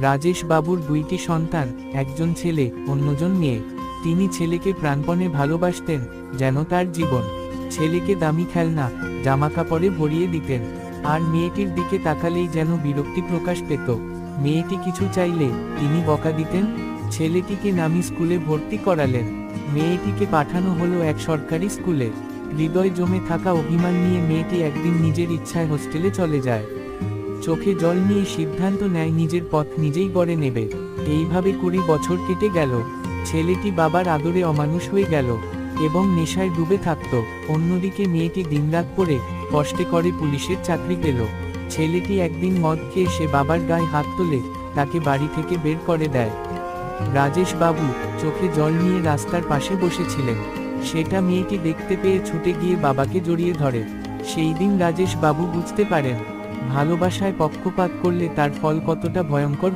রাজেশ বাবুর দুইটি সন্তান, একজন ছেলে, অন্যজন মেয়ে। তিনি ছেলেকে প্রাণপণে ভালোবাসতেন, যেন তার জীবন। ছেলেকে দামি খেলনা জামা কাপড়ে ভরিয়ে দিতেন। আর মেয়েটির দিকে তাকালেই যেন বিরক্তি প্রকাশ পেত। মেয়েটি কিছু চাইলে তিনি বকা দিতেন। ছেলেটিকে নামি স্কুলে ভর্তি করালেন। মেয়েটিকে পাঠানো হলো এক সরকারি স্কুলে। হৃদয় জমে থাকা অভিমান নিয়ে মেয়েটি একদিন নিজের ইচ্ছায় হোস্টেলে চলে যায়। চোখে জল নিয়ে সিদ্ধান্ত নেয় নিজের পথ নিজেই গড়ে নেবে। এইভাবে কুড়ি বছর কেটে গেল। ছেলেটি বাবার আদরে অমানুষ হয়ে গেল এবং নেশায় ডুবে থাকত। অন্যদিকে মেয়েটি দিনরাত পড়ে কষ্টে করে পুলিশের চাকরি পেল। ছেলেটি একদিন মদ খেয়ে সে বাবার গায়ে হাত তোলে, তাকে বাড়ি থেকে বের করে দেয়। রাজেশ বাবু চোখে জল নিয়ে রাস্তার পাশে বসেছিলেন। সেটা মেয়েটি দেখতে পেয়ে ছুটে গিয়ে বাবাকে জড়িয়ে ধরে। সেই দিন রাজেশ বাবু বুঝতে পারেন ভালোবাসায় পক্ষপাত করলে তার ফল কতটা ভয়ঙ্কর